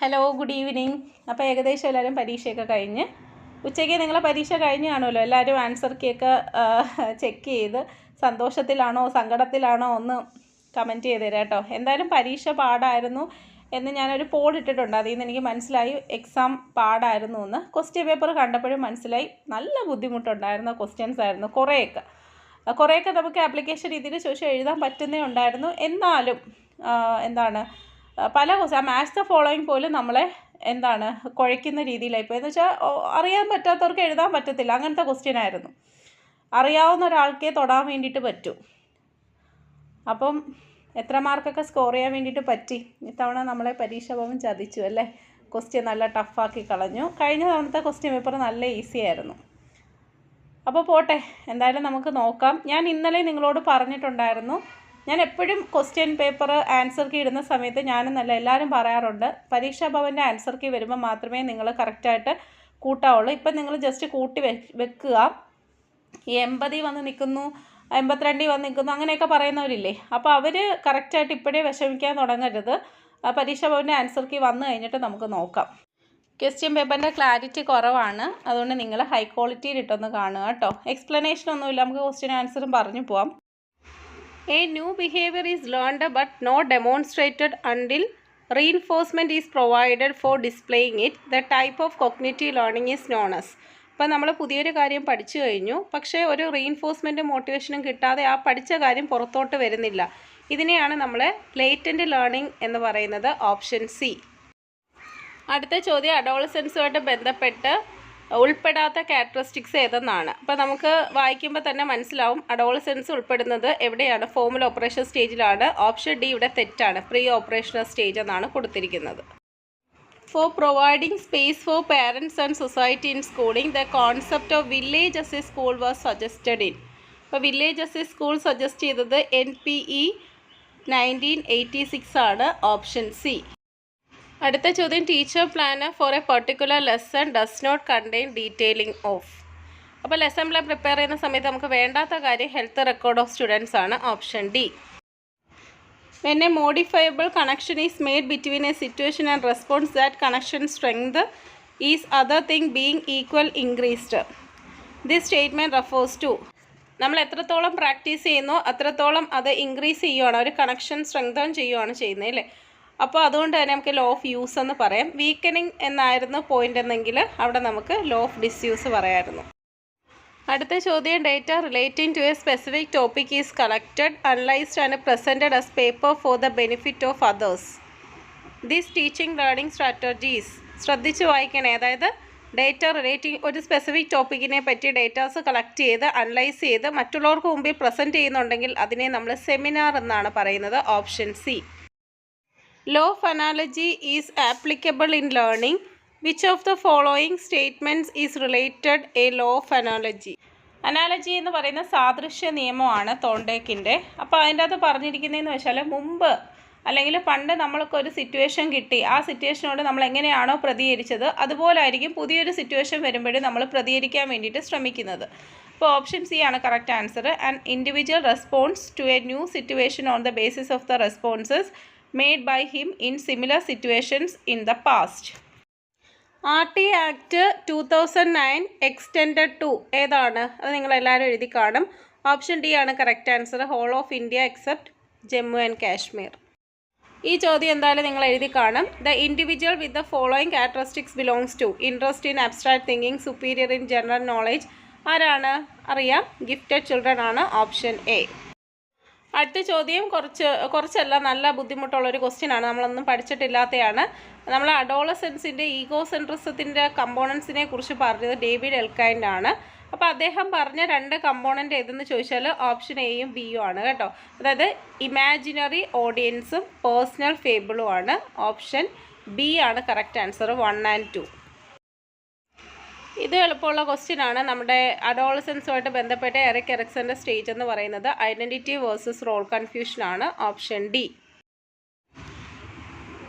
Hello good evening അപ്പോൾ ഏകദേശം എല്ലാവരും പരീക്ഷയൊക്കെ കഴിഞ്ഞ്. ഉച്ചയ്ക്ക് നിങ്ങളെ പരീക്ഷ കഴിഞ്ഞ് കാണുമല്ലോ? എല്ലാവരും ആൻസർ കീയൊക്കെ ചെക്ക് ചെയ്ത് സന്തോഷത്തിലാണോ സങ്കടത്തിലാണോ ഒന്ന് കമന്റ് ചെയ്ത് തരാം കേട്ടോ. എന്തായാലും പരീക്ഷ പാടായിരുന്നു എന്ന് ഞാനൊരു പോൾ ഇട്ടിട്ടുണ്ട്. അതിൽ നിന്ന് എനിക്ക് മനസ്സിലായി എക്സാം പാടായിരുന്നു എന്ന്. ക്വസ്റ്റ്യൻ പേപ്പർ കണ്ടപ്പോഴും മനസ്സിലായി നല്ല ബുദ്ധിമുട്ടുണ്ടായിരുന്ന ക്വസ്റ്റ്യൻസ് ആയിരുന്നു കുറേയൊക്കെ. കുറേയൊക്കെ നമുക്ക് ആപ്ലിക്കേഷൻ രീതിയിൽ ചോദിച്ചാൽ എഴുതാൻ പറ്റുന്നേ ഉണ്ടായിരുന്നു. എന്നാലും എന്താണ് പല ക്വസ്റ്റ്യൻ മാത്സ് ദ ഫോളോയിങ് പോലും നമ്മളെ എന്താണ് കുഴയ്ക്കുന്ന രീതിയിലായിപ്പോയി എന്ന് വെച്ചാൽ അറിയാൻ പറ്റാത്തവർക്ക് എഴുതാൻ പറ്റത്തില്ല. അങ്ങനത്തെ ക്വസ്റ്റ്യൻ ആയിരുന്നു. അറിയാവുന്ന ഒരാൾക്കേ തൊടാൻ വേണ്ടിയിട്ട് പറ്റൂ. അപ്പം എത്ര മാർക്കൊക്കെ സ്കോർ ചെയ്യാൻ വേണ്ടിയിട്ട് പറ്റി? ഇത്തവണ നമ്മളെ പരീക്ഷ ഭവൻ ചതിച്ചു അല്ലേ? ക്വസ്റ്റ്യൻ നല്ല ടഫാക്കി കളഞ്ഞു. കഴിഞ്ഞ തവണത്തെ ക്വസ്റ്റ്യൻ പേപ്പർ നല്ല ഈസി ആയിരുന്നു. അപ്പോൾ പോട്ടെ എന്തായാലും നമുക്ക് നോക്കാം. ഞാൻ ഇന്നലെ നിങ്ങളോട് പറഞ്ഞിട്ടുണ്ടായിരുന്നു ഞാൻ എപ്പോഴും ക്വസ്റ്റ്യൻ പേപ്പർ ആൻസർ കീ ഇടുന്ന സമയത്ത് ഞാനും നല്ല എല്ലാവരും പറയാറുണ്ട് പരീക്ഷാ ഭവന്റെ ആൻസർ കീ വരുമ്പോൾ മാത്രമേ നിങ്ങൾ കറക്റ്റായിട്ട് കൂട്ടാവുള്ളൂ. ഇപ്പം നിങ്ങൾ ജസ്റ്റ് കൂട്ടി വെക്കുക. ഈ എൺപതിൽ വന്ന് നിൽക്കുന്നു എൺപത്തിരണ്ടിൽ വന്ന് നിൽക്കുന്നു അങ്ങനെയൊക്കെ പറയുന്നവരില്ലേ? അപ്പോൾ അവർ കറക്റ്റായിട്ട് ഇപ്പോഴേ വിഷമിക്കാൻ തുടങ്ങരുത്. പരീക്ഷാ ഭവന്റെ ആൻസർ കീ വന്നു കഴിഞ്ഞിട്ട് നമുക്ക് നോക്കാം. ക്വസ്റ്റ്യൻ പേപ്പറിന്റെ ക്ലാരിറ്റി കുറവാണ്. അതുകൊണ്ട് നിങ്ങൾ ഹൈ ക്വാളിറ്റിയിൽ ഇട്ടൊന്ന് കാണുക കേട്ടോ. എക്സ്പ്ലനേഷൻ ഒന്നുമില്ല. നമുക്ക് ക്വസ്റ്റ്യൻ ആൻസറും പറഞ്ഞു പോവാം. A new behaviour is learned but not demonstrated until reinforcement is provided for displaying it the type of cognitive learning is known as ഇപ്പം നമ്മൾ പുതിയൊരു കാര്യം പഠിച്ചു കഴിഞ്ഞു. പക്ഷേ ഒരു റീഇൻഫോഴ്സ്മെന്റും മോട്ടിവേഷനും കിട്ടാതെ ആ പഠിച്ച കാര്യം പുറത്തോട്ട് വരുന്നില്ല. ഇതിനെയാണ് നമ്മൾ ലേറ്റന്റ് ലേണിംഗ് എന്ന് പറയുന്നത് ഓപ്ഷൻ സി അടുത്ത ചോദ്യം അഡോളസൻസുമായിട്ട് ബന്ധപ്പെട്ട് ഉൾപ്പെടാത്ത ക്യാരക്ടറിസ്റ്റിക്സ് ഏതെന്നാണ്. അപ്പോൾ നമുക്ക് വായിക്കുമ്പോൾ തന്നെ മനസ്സിലാവും അഡോൾസെൻസ് ഉൾപ്പെടുന്നത് എവിടെയാണ്. ഫോമൽ ഓപ്പറേഷൻ സ്റ്റേജിലാണ് ഓപ്ഷൻ ഡി ഇവിടെ തെറ്റാണ്. പ്രീ ഓപ്പറേഷണൽ സ്റ്റേജ് എന്നാണ് കൊടുത്തിരിക്കുന്നത്. For providing space for parents and society in schooling the concept of village as a school was suggested in അപ്പോൾ village as a school suggest ചെയ്തത് N P E nineteen eighty six ആണ്. Option C അടുത്ത ചോദ്യം teacher plan for a particular lesson does not contain detailing of അപ്പോൾ lesson plan prepare ചെയ്യുന്ന സമയത്ത് നമുക്ക് വേണ്ടാത്ത കാര്യം ഹെൽത്ത് റെക്കോർഡ് ഓഫ് സ്റ്റുഡൻസ് ആണ് option D when a modifiable connection is made between a situation and response that connection strength is other thing being equal increased this statement refers to നമ്മൾ എത്രത്തോളം practice ചെയ്യുന്നോ അത്രത്തോളം അത് increase ചെയ്യുവാണ് ഒരു connection strengthen ചെയ്യുവാണ് ചെയ്യുന്നത് അല്ലേ? അപ്പോൾ അതുകൊണ്ട് തന്നെ നമുക്ക് ലോ ഓഫ് യൂസ് എന്ന് പറയാം. വീക്കനിങ് എന്നായിരുന്നു പോയിന്റ് എന്നെങ്കിൽ അവിടെ നമുക്ക് ലോ ഓഫ് ഡിസ്യൂസ് പറയായിരുന്നു. അടുത്ത ചോദ്യം data relating to a specific topic is collected analysed and presented as paper for the benefit of others these teaching learning strategies ശ്രദ്ധിച്ച് വായിക്കണേ. അതായത് ഡേറ്റ റിലേറ്റിംഗ് ഒരു സ്പെസിഫിക് ടോപ്പിക്കിനെ പറ്റി ഡേറ്റാസ് കളക്ട് ചെയ്ത് അനലൈസ് ചെയ്ത് മറ്റുള്ളവർക്ക് മുമ്പിൽ പ്രസന്റ് ചെയ്യുന്നുണ്ടെങ്കിൽ അതിനെ നമ്മൾ സെമിനാർ എന്നാണ് പറയുന്നത് option C law of analogy is applicable in learning which of the following statements is related a law of analogy analogy എന്ന് പറയുന്ന സാദൃശ്യ നിയമമാണ് തോണ്ടേക്കിന്റെ. അപ്പോൾ അതിന്റെ അകത്ത് പറഞ്ഞിരിക്കുന്നതെന്ന് വെച്ചാൽ മുമ്പ് അല്ലെങ്കിൽ പണ്ട് നമ്മൾക്ക് ഒരു സിറ്റുവേഷൻ കിട്ടി. ആ സിറ്റുവേഷനോട് നമ്മൾ എങ്ങനെയാണോ പ്രതികരിച്ചത് അതുപോലെ ആയിരിക്കും പുതിയൊരു സിറ്റുവേഷൻ വരുമ്പോഴും നമ്മൾ പ്രതികരിക്കാൻ വേണ്ടിയിട്ട് ശ്രമിക്കുന്നത്. അപ്പോൾ ഓപ്ഷൻ സി ആണ് correct answer and individual response to a new situation on the basis of the responses in similar situations in the past R T Act two thousand nine extended to ഏതാണ്? അത് നിങ്ങളെല്ലാവരും എഴുതി കാണും. Option D ആണ് correct answer whole of India except Jammu and Kashmir ഈ ചോദ്യം എന്തായാലും നിങ്ങൾ എഴുതി കാണും. The individual with the following characteristics belongs to interest in abstract thinking superior in general knowledge ആരാണ്? അറിയാം. ഗിഫ്റ്റഡ് ചിൽഡ്രൻ ആണ്. ഓപ്ഷൻ എ അടുത്ത ചോദ്യം കുറച്ച് കുറച്ചല്ല നല്ല ബുദ്ധിമുട്ടുള്ളൊരു ക്വസ്റ്റ്യനാണ് നമ്മളൊന്നും പഠിച്ചിട്ടില്ലാത്തതാണ് നമ്മൾ അഡോളസെൻസിന്റെ ഈഗോ സെൻട്രിസത്തിന്റെ കമ്പോണൻസിനെ കുറിച്ച് പറഞ്ഞത് ഡേവിഡ് എൽക്കൈൻഡ് ആണ്. അപ്പോൾ അദ്ദേഹം പറഞ്ഞ രണ്ട് കമ്പോണന്റ് ഏതെന്ന് ചോദിച്ചാൽ ഓപ്ഷൻ എയും ബിയും ആണ് കേട്ടോ. അതായത് ഇമാജിനറി ഓഡിയൻസും പേഴ്സണൽ ഫേബിളും ആണ്. ഓപ്ഷൻ ബി ആണ് correct answer one and two ഇത് എളുപ്പമുള്ള ക്വസ്റ്റ്യൻ ആണ്. നമ്മുടെ അഡോളസൻസുമായിട്ട് ബന്ധപ്പെട്ട എറിക് എറിക്സന്റെ സ്റ്റേജ് എന്ന് പറയുന്നത് ഐഡന്റിറ്റി വേഴ്സസ് റോൾ കൺഫ്യൂഷൻ ആണ്. ഓപ്ഷൻ ഡി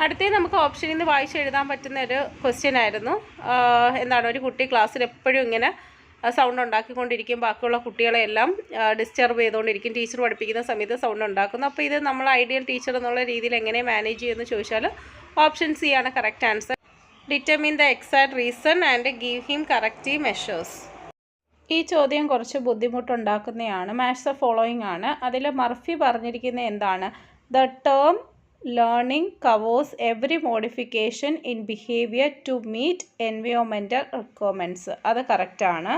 അടുത്തേ നമുക്ക് ഓപ്ഷനിൽ നിന്ന് വായിച്ചെഴുതാൻ പറ്റുന്ന ഒരു ക്വസ്റ്റ്യൻ ആയിരുന്നു. എന്താണ്? ഒരു കുട്ടി ക്ലാസ്സിൽ എപ്പോഴും ഇങ്ങനെ സൗണ്ട് ഉണ്ടാക്കിക്കൊണ്ടിരിക്കും. ബാക്കിയുള്ള കുട്ടികളെല്ലാം ഡിസ്റ്റർബ് ചെയ്തുകൊണ്ടിരിക്കും. ടീച്ചർ പഠിപ്പിക്കുന്ന സമയത്ത് സൗണ്ട് ഉണ്ടാക്കുന്നു. അപ്പോൾ ഇത് നമ്മൾ ഐഡിയൽ ടീച്ചർ എന്നുള്ള രീതിയിൽ എങ്ങനെ മാനേജ് ചെയ്യുമെന്ന് ചോദിച്ചാൽ ഓപ്ഷൻ സി ആണ് correct answer determine the exact reason and give him corrective measures ഈ ചോദ്യം കുറച്ച് ബുദ്ധിമുട്ടുണ്ടാക്കുന്നതാണ് മാച്ച് ദ ഫോളോയിങ് ആണ്. അതിൽ മർഫി പറഞ്ഞിരിക്കുന്ന എന്താണ്? The term learning covers every modification in behaviour to meet എൻവയോൺമെന്റൽ requirements അത് കറക്റ്റാണ്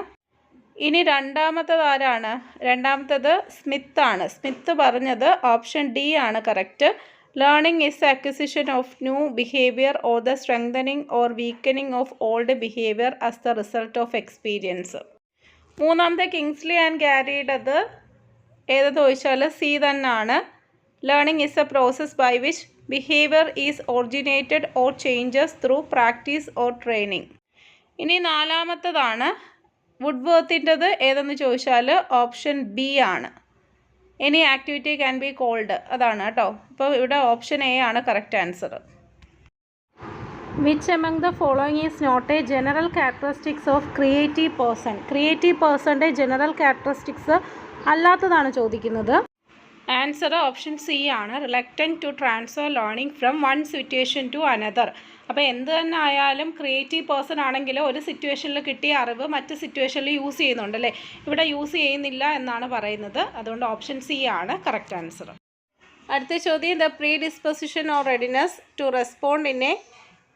ഇനി രണ്ടാമത്തത് ആരാണ്? രണ്ടാമത്തത് സ്മിത്താണ് സ്മിത്ത് പറഞ്ഞത് ഓപ്ഷൻ ഡി ആണ് correct learning is acquisition of new behaviour or the strengthening or weakening of old behaviour as the result of experience മൂന്നാമത്തെ കിങ്സ്ലി ആൻഡ് ഗാരിയുടേത് ഏതെന്ന് ചോദിച്ചാൽ സി തന്നെയാണ് learning is a process by which behaviour is originated or changes through practice or training ഇനി നാലാമത്തതാണ്. വുഡ് വർത്തിന്റെത് ഏതെന്ന് ചോദിച്ചാൽ ഓപ്ഷൻ ബി ആണ്. Any activity can be called അതാണ് കേട്ടോ. അപ്പോൾ ഇവിടെ ഓപ്ഷൻ എ ആണ് correct answer which among the following is not a general characteristics of creative person creative പേഴ്സന്റെ general characteristics അല്ലാത്തതാണ് ചോദിക്കുന്നത്. ആൻസർ ഓപ്ഷൻ സി ആണ്. Reluctant to transfer learning from one situation to another അപ്പോൾ എന്ത് തന്നെ ആയാലും creative person ആണെങ്കിൽ ഒരു സിറ്റുവേഷനിൽ കിട്ടിയ അറിവ് മറ്റ് സിറ്റുവേഷനിൽ യൂസ് ചെയ്യുന്നുണ്ട് അല്ലേ? ഇവിടെ യൂസ് ചെയ്യുന്നില്ല എന്നാണ് പറയുന്നത്. അതുകൊണ്ട് ഓപ്ഷൻ സി ആണ് കറക്റ്റ് ആൻസർ അടുത്ത ചോദ്യം the predisposition or readiness to respond in a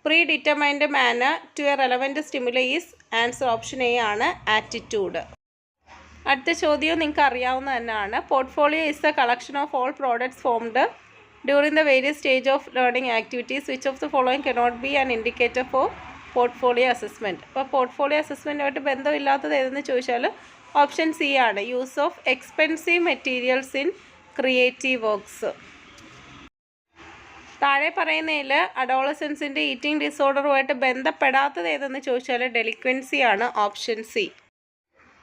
predetermined manner to a relevant stimulus answer option A ആണ് ആറ്റിറ്റ്യൂഡ് അടുത്ത ചോദ്യം നിങ്ങൾക്ക് അറിയാവുന്ന തന്നെയാണ് portfolio is the collection of all products formed during the various stage of learning activities which of the following cannot be an indicator for portfolio assessment അപ്പോൾ portfolio അസസ്മെന്റുമായിട്ട് ബന്ധമില്ലാത്തത് ഏതെന്ന് ചോദിച്ചാൽ ഓപ്ഷൻ സി ആണ്. Use of expensive materials in creative works താഴെ പറയുന്നതിൽ അഡോളസൻസിന്റെ eating ഡിസോർഡറുമായിട്ട് ബന്ധപ്പെടാത്തത് ഏതെന്ന് ചോദിച്ചാൽ ഡെലിക്വൻസി ആണ് ഓപ്ഷൻ സി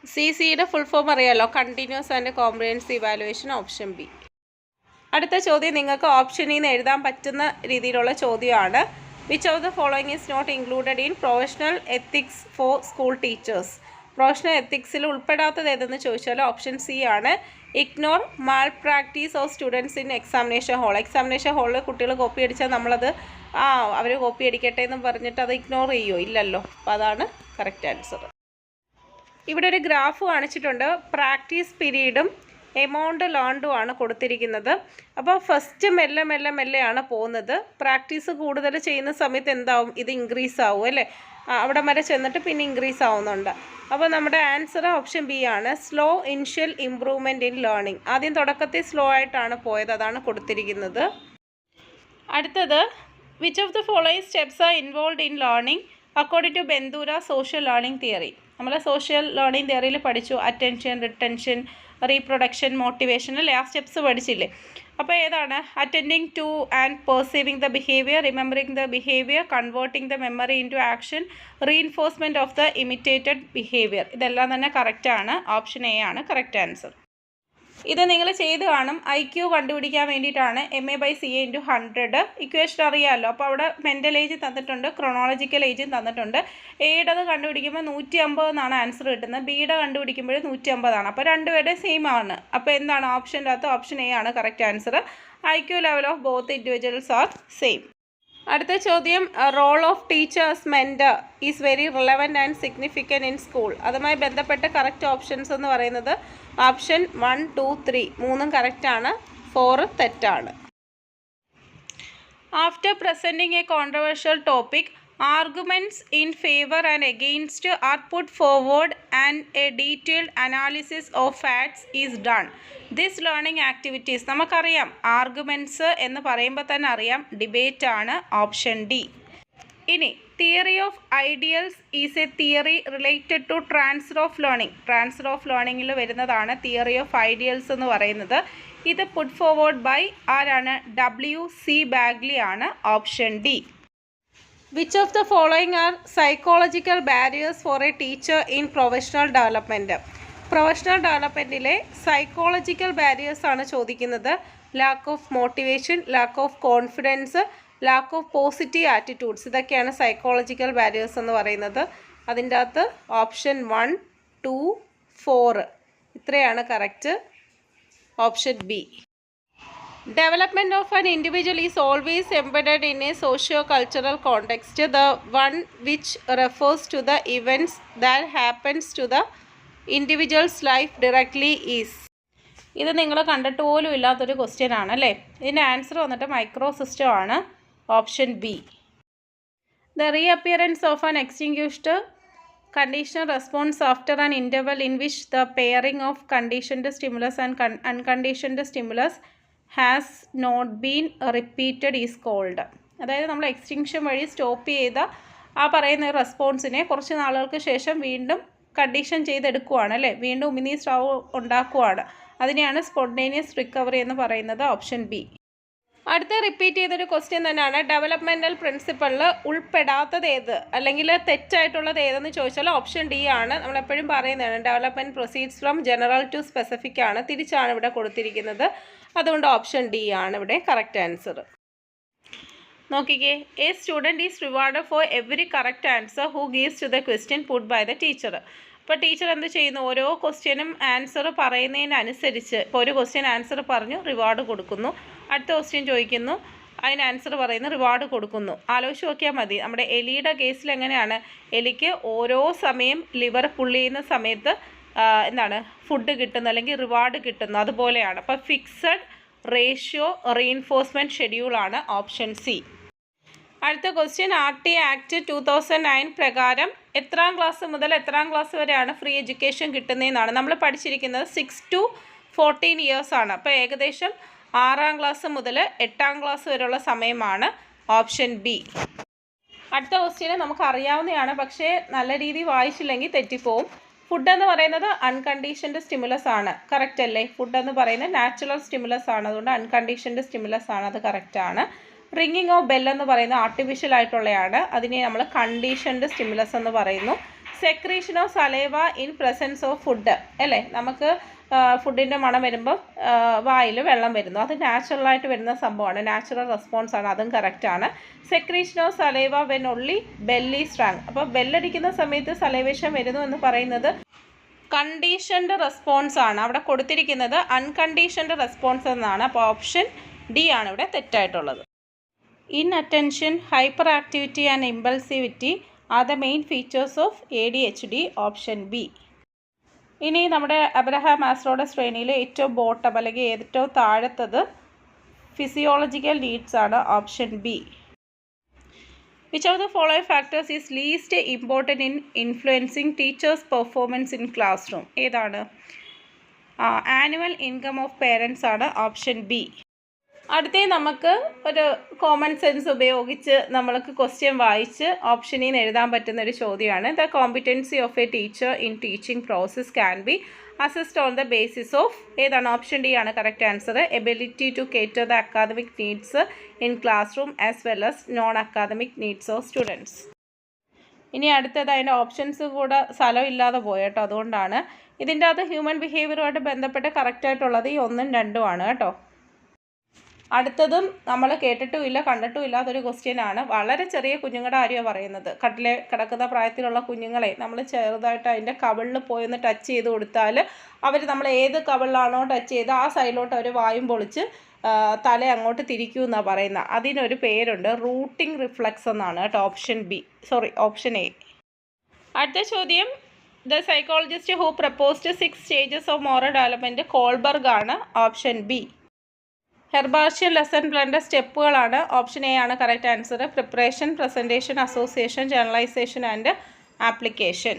സി സിയുടെ ഫുൾ ഫോം അറിയാലോ. Continuous and comprehensive evaluation option B അടുത്ത ചോദ്യം നിങ്ങൾക്ക് ഓപ്ഷനിൽ നിന്ന് എഴുതാൻ പറ്റുന്ന രീതിയിലുള്ള ചോദ്യമാണ്. Which of the following is not included in professional ethics for school teachers professional എത്തിക്സിൽ ഉൾപ്പെടാത്തത് ഏതെന്ന് ചോദിച്ചാൽ ഓപ്ഷൻ സി ആണ്. Ignore malpractice of students in examination hall examination ഹോളിൽ കുട്ടികൾ കോപ്പി അടിച്ചാൽ നമ്മളത് ആ അവർ കോപ്പി അടിക്കട്ടെ എന്ന് പറഞ്ഞിട്ട് അത് ഇഗ്നോർ ചെയ്യുമോ ഇല്ലല്ലോ. അപ്പോൾ അതാണ് കറക്റ്റ് ആൻസർ ഇവിടെ ഒരു ഗ്രാഫ് കാണിച്ചിട്ടുണ്ട്. പ്രാക്ടീസ് പീരീഡും എമൗണ്ട് ലേൺഡും ആണ് കൊടുത്തിരിക്കുന്നത്. അപ്പോൾ ഫസ്റ്റ് മെല്ലെ മെല്ലെ മെല്ലെയാണ് പോകുന്നത്. പ്രാക്ടീസ് കൂടുതൽ ചെയ്യുന്ന സമയത്ത് എന്താവും? ഇത് ഇൻക്രീസ് ആവും അല്ലേ? അവിടെ വരെ ചെന്നിട്ട് പിന്നെ ഇൻക്രീസ് ആവുന്നുണ്ട്. അപ്പോൾ നമ്മുടെ ആൻസർ ഓപ്ഷൻ ബി ആണ്. Slow initial improvement in learning ആദ്യം തുടക്കത്തിൽ സ്ലോ ആയിട്ടാണ് പോയത്. അതാണ് കൊടുത്തിരിക്കുന്നത്. അടുത്തത് which of the following steps are involve in learning according to Bandura social learning theory നമ്മൾ സോഷ്യൽ ലേണിംഗ് തിയറിയിൽ പഠിച്ചു. അറ്റൻഷൻ റിട്ടൻഷൻ റീപ്രൊഡക്ഷൻ മോട്ടിവേഷൻ അല്ലേ? ആ സ്റ്റെപ്സ് പഠിച്ചില്ലേ? അപ്പോൾ ഏതാണ്? Attending to and perceiving the behaviour remembering the behaviour converting the memory into action reinforcement of the imitated behaviour ഇതെല്ലാം തന്നെ കറക്റ്റാണ് ഓപ്ഷൻ എ ആണ്. കറക്റ്റ് ആൻസർ ഇത് നിങ്ങൾ ചെയ്ത് കാണും. ഐ ക്യു കണ്ടുപിടിക്കാൻ വേണ്ടിയിട്ടാണ് M A by C A into hundred equation അറിയാമല്ലോ അപ്പോൾ അവിടെ മെന്റൽ ഏജ് തന്നിട്ടുണ്ട് ക്രൊണോളജിക്കൽ ഏജും തന്നിട്ടുണ്ട്. എയുടേത് കണ്ടുപിടിക്കുമ്പോൾ നൂറ്റി അമ്പത് എന്നാണ് ആൻസർ കിട്ടുന്നത്. ബിയുടെ കണ്ടുപിടിക്കുമ്പോൾ നൂറ്റി അമ്പതാണ് അപ്പോൾ രണ്ടുപേരുടെ സെയിം ആണ്. അപ്പോൾ എന്താണ് ഓപ്ഷന്റെ അകത്ത് ഓപ്ഷൻ എ ആണ് correct answer I Q level of both individuals are same അടുത്ത ചോദ്യം role of teachers mentor is very relevant and significant in school അതുമായി ബന്ധപ്പെട്ട കറക്റ്റ് ഓപ്ഷൻസ് എന്ന് പറയുന്നത് ഓപ്ഷൻ വൺ ടു ത്രീ മൂന്നും കറക്റ്റാണ് ഫോറ് തെറ്റാണ്. After presenting a controversial topic arguments in favour and against are put forward and a detailed analysis of facts is done this learning activities നമുക്കറിയാം arguments എന്ന് പറയുമ്പോൾ തന്നെ അറിയാം ഡിബേറ്റ് ആണ് option D ഇനി theory of ideals is a theory related to transfer of learning transfer of ലേണിങ്ങിൽ വരുന്നതാണ് theory of ideals എന്ന് പറയുന്നത്. ഇത് പുട്ട് ഫോർവേഡ് ബൈ ആരാണ്? ഡബ്ല്യു സി ബാഗ്ലി ആണ് option D which of the following are psychological barriers for a teacher in professional development professional ഡെവലപ്മെന്റിലെ psychological barriers ആണ് ചോദിക്കുന്നത്. Lack of motivation lack of confidence lack of positive attitudes ഇതൊക്കെയാണ് psychological barriers എന്ന് പറയുന്നത്. അതിന്റെ അകത്ത് option one two four ഇത്രയാണ് correct option B Development of an individual is always embedded in a socio-cultural context, the one which refers to the events that happens to the individual's life directly is. ഇത് നിങ്ങൾ കണ്ടിട്ട് പോലും ഇല്ലാത്തൊരു question ആണ് അല്ലേ ഇതിന്റെ answer വന്നിട്ട് micro system ആണ് option B the reappearance of an extinguished conditional response after an interval in which the pairing of conditioned stimulus and unconditioned unconditioned stimulus not been repeated is called അതായത് നമ്മൾ extinction വഴി stop ചെയ്ത ആ പറയുന്ന റെസ്പോൺസിനെ കുറച്ച് നാളുകൾക്ക് ശേഷം വീണ്ടും കണ്ടീഷൻ ചെയ്തെടുക്കുവാണ് അല്ലേ? വീണ്ടും ഉമിനീ സ്രാവ് ഉണ്ടാക്കുവാണ്. അതിനെയാണ് സ്പോണ്ടേനിയസ് റിക്കവറി എന്ന് പറയുന്നത് ഓപ്ഷൻ ബി അടുത്ത റിപ്പീറ്റ് ചെയ്തൊരു ക്വസ്റ്റ്യൻ തന്നെയാണ്. ഡെവലപ്മെന്റൽ പ്രിൻസിപ്പളിൽ ഉൾപ്പെടാത്തത് ഏത്? അല്ലെങ്കിൽ തെറ്റായിട്ടുള്ളത് ഏതെന്ന് ചോദിച്ചാൽ ഓപ്ഷൻ ഡി ആണ്. നമ്മളെപ്പോഴും പറയുന്നതാണ് development proceeds from general to specific ആണ്. തിരിച്ചാണ് ഇവിടെ കൊടുത്തിരിക്കുന്നത്. അതുകൊണ്ട് ഓപ്ഷൻ ഡി ആണ് ഇവിടെ കറക്റ്റ് ആൻസർ നോക്കിക്കേ a student is reward for every correct answer who gives to the question put by the teacher അപ്പോൾ ടീച്ചർ എന്ത് ചെയ്യുന്നു? ഓരോ ക്വസ്റ്റ്യനും ആൻസർ പറയുന്നതിനനുസരിച്ച് ഇപ്പോൾ ഒരു ക്വസ്റ്റ്യൻ ആൻസർ പറഞ്ഞു റിവാർഡ് കൊടുക്കുന്നു. അടുത്ത ക്വസ്റ്റ്യൻ ചോദിക്കുന്നു അതിന് ആൻസർ പറയുന്ന റിവാർഡ് കൊടുക്കുന്നു. ആലോചിച്ച് നോക്കിയാൽ മതി. നമ്മുടെ എലിയുടെ കേസിൽ എങ്ങനെയാണ്? എലിക്ക് ഓരോ സമയം ലിവർ പുള്ളി ചെയ്യുന്ന സമയത്ത് എന്താണ് ഫുഡ് കിട്ടുന്നു അല്ലെങ്കിൽ റിവാർഡ് കിട്ടുന്നു. അതുപോലെയാണ്. അപ്പോൾ ഫിക്സഡ് റേഷ്യോ റീഇൻഫോഴ്സ്മെന്റ് ഷെഡ്യൂളാണ് ഓപ്ഷൻ സി അടുത്ത question R T act two thousand nine പ്രകാരം എത്രാം ക്ലാസ് മുതൽ എത്രാം ക്ലാസ് വരെയാണ് ഫ്രീ എഡ്യൂക്കേഷൻ കിട്ടുന്നതെന്നാണ് നമ്മൾ പഠിച്ചിരിക്കുന്നത്. സിക്സ് ടു ഫോർട്ടീൻ ഇയേഴ്സ് ആണ്. അപ്പോൾ ഏകദേശം ആറാം ക്ലാസ് മുതൽ എട്ടാം ക്ലാസ് വരെയുള്ള സമയമാണ് ഓപ്ഷൻ ബി അടുത്ത ക്വസ്റ്റ്യന് നമുക്ക് അറിയാവുന്നതാണ് പക്ഷേ നല്ല രീതിയിൽ വായിച്ചില്ലെങ്കിൽ തെറ്റിപ്പോവും. ഫുഡ് എന്ന് പറയുന്നത് അൺകണ്ടീഷൻഡ് സ്റ്റിമുലസ് ആണ്. കറക്റ്റ് അല്ലേ? ഫുഡ് എന്ന് പറയുന്നത് നാച്ചുറൽ സ്റ്റിമുലസ് ആണ്. അതുകൊണ്ട് അൺകണ്ടീഷൻഡ് സ്റ്റിമുലസ് ആണ്. അത് കറക്റ്റ് ആണ്. റിങ്ങിങ് ഓഫ് ബെൽ എന്ന് പറയുന്നത് ആർട്ടിഫിഷ്യൽ ആയിട്ടുള്ളതാണ് അതിനെ നമ്മൾ കണ്ടീഷൻഡ് സ്റ്റിമുലസ് എന്ന് പറയുന്നു. Secretion of saliva in presence of food അല്ലേ? നമുക്ക് ഫുഡിന്റെ മണം വരുമ്പോൾ വായിൽ വെള്ളം വരുന്നു. അത് നാച്ചുറലായിട്ട് വരുന്ന സംഭവമാണ്. നാച്ചുറൽ റെസ്പോൺസ് ആണ്. അതും കറക്റ്റാണ് of saliva when only bell struck അപ്പോൾ ബെല്ലടിക്കുന്ന സമയത്ത് സലൈവേഷൻ വരുന്നു എന്ന് പറയുന്നത് കണ്ടീഷൻഡ് റെസ്പോൺസ് ആണ്. അവിടെ കൊടുത്തിരിക്കുന്നത് അൺകണ്ടീഷൻഡ് റെസ്പോൺസ് എന്നാണ്. അപ്പോൾ ഓപ്ഷൻ ഡി ആണ് ഇവിടെ തെറ്റായിട്ടുള്ളത്. Inattention hyperactivity and impulsivity are the main features of A D H D option B ഇനി നമ്മുടെ അബ്രഹാം മാസ്ലോയുടെ ശ്രേണിയിൽ ഏറ്റവും ബോട്ടം അല്ലെങ്കിൽ ഏറ്റവും താഴത്തത് ഫിസിയോളജിക്കൽ നീഡ്സ് ആണ് option B which of the following factors is least important in influencing teachers performance in classroom ഏതാണ് ആനുവൽ ഇൻകം ഓഫ് പേരൻസ് ആണ് ഓപ്ഷൻ ബി അടുത്തേ നമുക്ക് ഒരു കോമൺ സെൻസ് ഉപയോഗിച്ച് നമ്മൾക്ക് ക്വസ്റ്റ്യൻ വായിച്ച് ഓപ്ഷനിൽ നിന്ന് എഴുതാൻ പറ്റുന്ന ഒരു ചോദ്യമാണ്. The competency of a teacher in teaching process can be assessed on the basis of ഏതാണ്? ഓപ്ഷൻ ഡി ആണ് correct answer ability to cater the academic needs in classroom as well as non academic needs of students ഇനി അടുത്തത് അതിന്റെ options കൂടെ സ്ഥലമില്ലാതെ പോയി കേട്ടോ. അതുകൊണ്ടാണ് ഇതിന്റെ അകത്ത് ഹ്യൂമൻ ബിഹേവിയറുമായിട്ട് ബന്ധപ്പെട്ട് കറക്റ്റായിട്ടുള്ളത് ഈ ഒന്നും രണ്ടുമാണ് കേട്ടോ. അടുത്തതും നമ്മൾ കേട്ടിട്ടും ഇല്ല കണ്ടിട്ടും ഇല്ലാത്തൊരു ക്വസ്റ്റ്യനാണ് വളരെ ചെറിയ കുഞ്ഞുങ്ങളുടെ കാര്യമാണ് പറയുന്നത്. കട്ടിലെ കിടക്കുന്ന പ്രായത്തിലുള്ള കുഞ്ഞുങ്ങളെ നമ്മൾ ചെറുതായിട്ട് അതിന്റെ കവിളിൽ പോയി ഒന്ന് ടച്ച് ചെയ്ത് കൊടുത്താൽ അവർ നമ്മൾ ഏത് കവിളിലാണോ ടച്ച് ചെയ്ത് ആ സൈഡിലോട്ട് അവർ വായും പൊളിച്ച് തല അങ്ങോട്ട് തിരിക്കൂ എന്നാണ് പറയുന്നത്. അതിനൊരു പേരുണ്ട് റൂട്ടിംഗ് റിഫ്ലക്സ് എന്നാണ് കേട്ടോ option B sorry option A അടുത്ത ചോദ്യം the psychologist who proposed six stages of moral development Kohlberg ആണ് ഓപ്ഷൻ ബി ഹെർബാർഷ്യൻ ലെസൺ പ്ലാന്റെ സ്റ്റെപ്പുകളാണ്. ഓപ്ഷൻ എ ആണ് correct answer preparation presentation association generalisation and application.